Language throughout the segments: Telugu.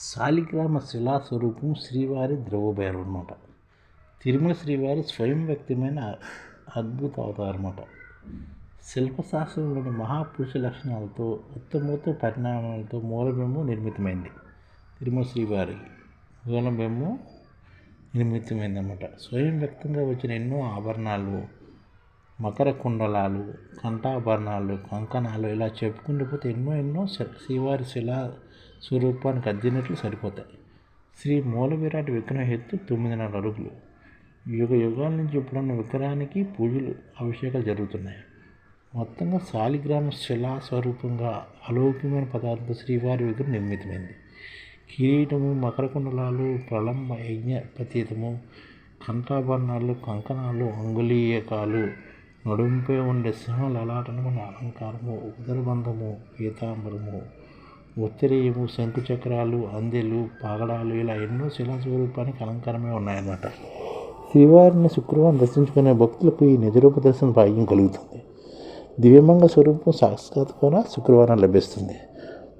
శాలిగ్రామ శిలా స్వరూపం శ్రీవారి ద్రవ్యభైరవం అనమాట తిరుమల శ్రీవారి స్వయం వ్యక్తమైన అద్భుత అవతారం అన్నమాట శిల్పశాస్త్రంలోని మహాపురుష లక్షణాలతో ఉత్తమోత్తమ పరిణామాలతో మూలబింబం నిర్మితమైంది తిరుమల శ్రీవారి. మూలబింబం నిర్మితమైందన్నమాట. స్వయం వ్యక్తంగా వచ్చిన ఎన్నో ఆభరణాలు మకర కుండలాలు కంఠాభరణాలు కంకణాలు ఇలా చెప్పుకుంటూ పోతే ఎన్నో ఎన్నో శ్రీవారి శిలా స్వరూపానికి అద్దినట్లు సరిపోతాయి. శ్రీ మూల విరాట్ విగ్రహం ఎత్తు తొమ్మిదిన్నర అడుగులు. యుగ యుగాల నుంచి ఇప్పుడున్న విగ్రహానికి పూజలు అభిషేకాలు జరుగుతున్నాయి. మొత్తంగా శాలిగ్రామ శిలా స్వరూపంగా అలౌకికమైన పదార్థం శ్రీవారి విగ్రహం నిర్మితమైంది. కిరీటము మకర కుండలాలు ప్రళంబ యజ్ఞ ప్రతీతము కంఠాభరణాలు కంకణాలు అంగుళీయకాలు నడుంపై ఉండే సింహ లలాటనమైన అలంకారము ఉదరబంధము పీతాంబరము ఉత్తరీయము శంకు చక్రాలు అందెలు పాగడాలు ఇలా ఎన్నో శిలా స్వరూపానికి అలంకారమే ఉన్నాయన్నమాట. శ్రీవారిని శుక్రవారం దర్శించుకునే భక్తులకు ఈ నిజరూప దర్శన భాగ్యం కలుగుతుంది. దివ్యమంగ స్వరూపం సాక్షాత్ కూడా శుక్రవారం లభిస్తుంది.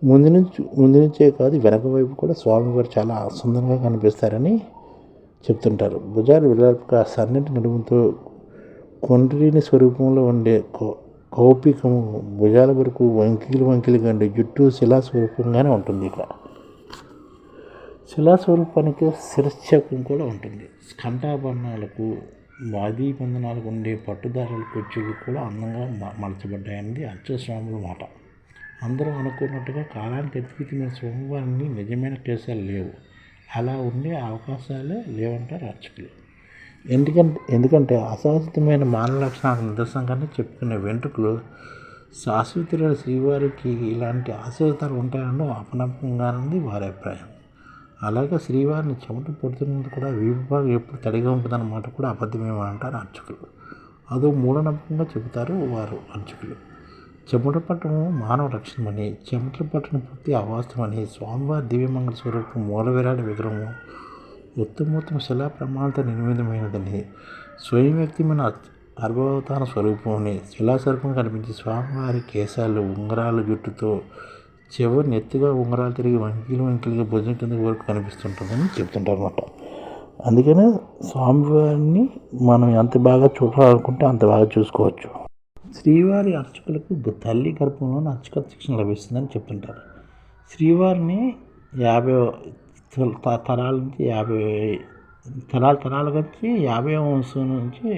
ముందు నుంచి ముందు నుంచే కాదు వెనక వైపు కూడా స్వామివారు చాలా సుందరంగా కనిపిస్తారని చెప్తుంటారు. భుజాలు విలాపక సన్నటి నడుముతో కొండ్రీని స్వరూపంలో ఉండే కో కౌపికము భుజాల వరకు వంకిలు వంకిలు ఉండే జుట్టు శిలా స్వరూపంగానే ఉంటుంది ఇక్కడ. శిలా స్వరూపానికి శిరశ్చక్రం కూడా ఉంటుంది. స్కంఠాభరణాలకు వాదీ బంధనాలకు ఉండే పట్టుదారుల కుర్చీలు కూడా అందంగా మ- మలచబడ్డాయన్నది అచ్చస్వాముల మాట. అందరూ అనుకున్నట్టుగా కాలానికి అతీతమైన స్వామివారిని నిజమైన కేసాలు లేవు. అలా ఉండే అవకాశాలే లేవంటారు అర్చకులు. ఎందుకంటే ఎందుకంటే అశాశ్వతమైన మానవ లక్షణాల నిదర్శనంగానే చెప్పుకునే వెంట్రుకలు శాశ్వతులైన శ్రీవారికి ఇలాంటి ఆశీర్వాదాలు ఉంటాయని అపనమ్మకంగానుంది వారి అభిప్రాయం. అలాగే శ్రీవారిని చెమట పడుతున్నది కూడా విభాగం ఎప్పుడు తడిగా ఉంటుందన్నమాట కూడా అబద్ధమేమో అంటారు అర్చకులు. అదో మూఢనమ్మకంగా చెబుతారు వారు అర్చకులు. చెమట పట్టడం మానవ లక్షణమని చెమటలు పట్టడం పూర్తి అవాస్తవమని స్వామివారి దివ్యమంగళ స్వరూపం మూలవిరాడి విగ్రహము ఉత్తమోత్తమ శిలా ప్రమాణాలతో నిర్మితమైనదని స్వయం వ్యక్తి మన అర్భవతార స్వరూపంని శిలాస్వరూపం కనిపించే స్వామివారి కేశాలు ఉంగరాలు జుట్టుతో చివరి నెత్తిగా ఉంగరాలు తిరిగి వంకిలు వంకిలుగా భుజం కింద వరకు కనిపిస్తుంటుందని చెప్తుంటారు అనమాట అందుకనే స్వామివారిని మనం ఎంత బాగా చూడాలనుకుంటే అంత బాగా చూసుకోవచ్చు. శ్రీవారి అర్చకులకు తల్లి గర్భంలోనే అర్చక శిక్షణ లభిస్తుందని చెప్తుంటారు. శ్రీవారిని యాభై తరాల నుంచి యాభై తరాల తరాల నుంచి యాభై వంశం నుంచి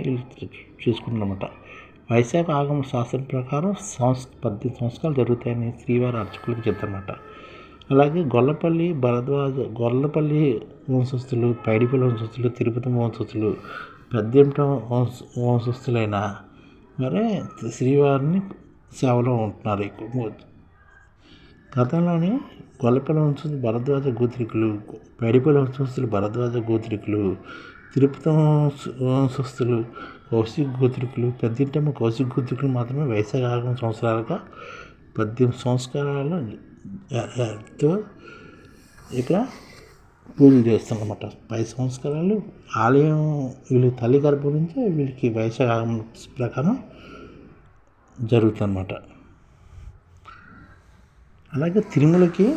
చేసుకుంటున్నమాట. వైశాఖ ఆగమ శాస్త్రం ప్రకారం సంస్ పద్దెనిమిది సంవత్సరాలు జరుగుతాయని శ్రీవారి అర్చకులకు చెప్తారన్నమాట అలాగే గొల్లపల్లి భరద్వాజ గొల్లపల్లి వంశస్థులు పైడిపల్లి వంశస్థులు తిరుపతి వంశస్థులు పెద్దంట వంశ వంశస్థులైన మరి శ్రీవారిని సేవలో ఉంటున్నారు ఎక్కువ గతంలోని గొల్లపల్లి వంశస్థులు భరద్వాజ గోత్రికులు పైడిపల్లి వంశస్థులు భరద్వాజ గోత్రికులు తిరుపతి వంశస్థులు కౌశిక గోత్రికులు పెద్దింటమ్మ కౌశిక గోత్రికులు మాత్రమే వైశాఖ ఆగమ సంవత్సరాలుగా పద్దెనిమిది సంస్కారాలు ఇక్కడ పూజలు చేస్తారన్నమాట పై సంస్కారాలు ఆలయం వీళ్ళు తల్లి గర్భం నుంచి వీళ్ళకి వైశాఖ ప్రకారం జరుగుతుందన్నమాట. అలాగే తిరుమలకి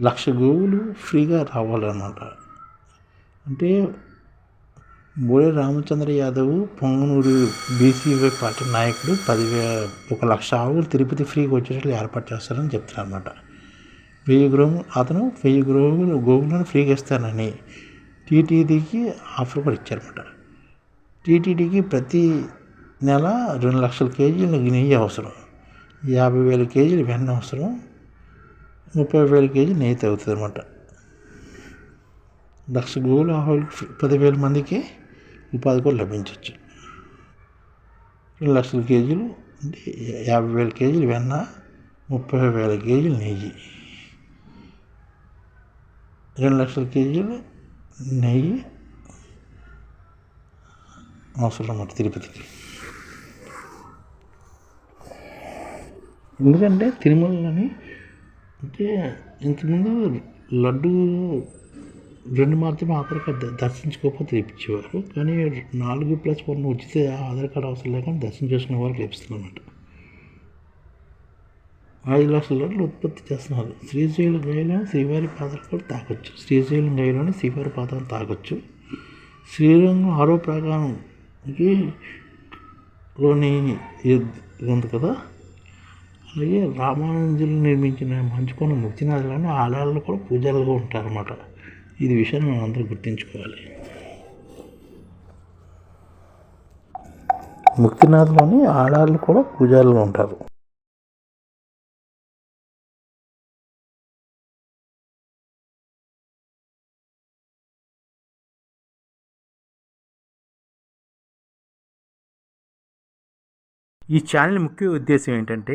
లక్ష గోవులు ఫ్రీగా రావాలన్నమాట. అంటే బోడే రామచంద్ర యాదవ్ పొంగనూరు బీసీవై పార్టీ నాయకుడు పదివే ఒక లక్ష ఆవులు తిరుపతి ఫ్రీగా వచ్చేటట్లు ఏర్పాటు చేస్తారని చెప్తున్నారు అనమాట వెయ్యి గోవు అతను వెయ్యి గోవులు గోవులను ఫ్రీగా ఇస్తానని టీటీడీకి ఆఫర్ కూడా ఇచ్చారన్నమాట. టీటీడీకి ప్రతి నెల రెండు లక్షల కేజీలు నెయ్యి అవసరం. యాభై వేల కేజీలు వెన్న అవసరం ముప్పై వేల కేజీ నెయ్యి తగ్గుతుంది అనమాట లక్ష గోవులు ఆవులు పదివేల మందికి ఉపాధి కూడా లభించవచ్చు రెండు లక్షల కేజీలు అంటే యాభై వేల కేజీలు వెన్న ముప్పై వేల కేజీలు నెయ్యి. రెండు లక్షల కేజీలు నెయ్యి అవసరం అన్నమాట తిరుపతికి. ఎందుకంటే తిరుమలని అంటే ఇంతకుముందు లడ్డు రెండు మాత్రమే ఆధార్ కార్డు దర్శించుకోకపోతే ఇప్పించేవారు కానీ నాలుగు ప్లస్ వన్ ఉచిత ఆధార్ కార్డు అవసరం లేకుండా దర్శనం చేసుకునే వాళ్ళకి లభిస్తుందన్నమాట ఐదు లక్షల లడ్లు ఉత్పత్తి చేస్తున్నారు. శ్రీశైలం గైలోని శ్రీవారి పాదాలు కూడా తాగొచ్చు. శ్రీశైలం గైలోని శ్రీవారి పాదాలు తాగొచ్చు. శ్రీరంగం ఆరో ప్రాకారంకి లోని ఉంది కదా? అలాగే రామానుజులు నిర్మించిన మంచుకొన ముక్తినాథులను ఆలయాల్లో కూడా పూజలుగా ఉంటారన్నమాట. ఇది విషయాన్ని మనం అందరూ గుర్తుంచుకోవాలి. ముక్తినాథ్లోని ఆడాళ్ళు కూడా పూజారులుగా ఉంటారు. ఈ ఛానల్ ముఖ్య ఉద్దేశం ఏంటంటే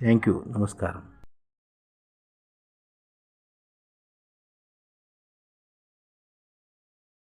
థ్యాంక్ యూ నమస్కారం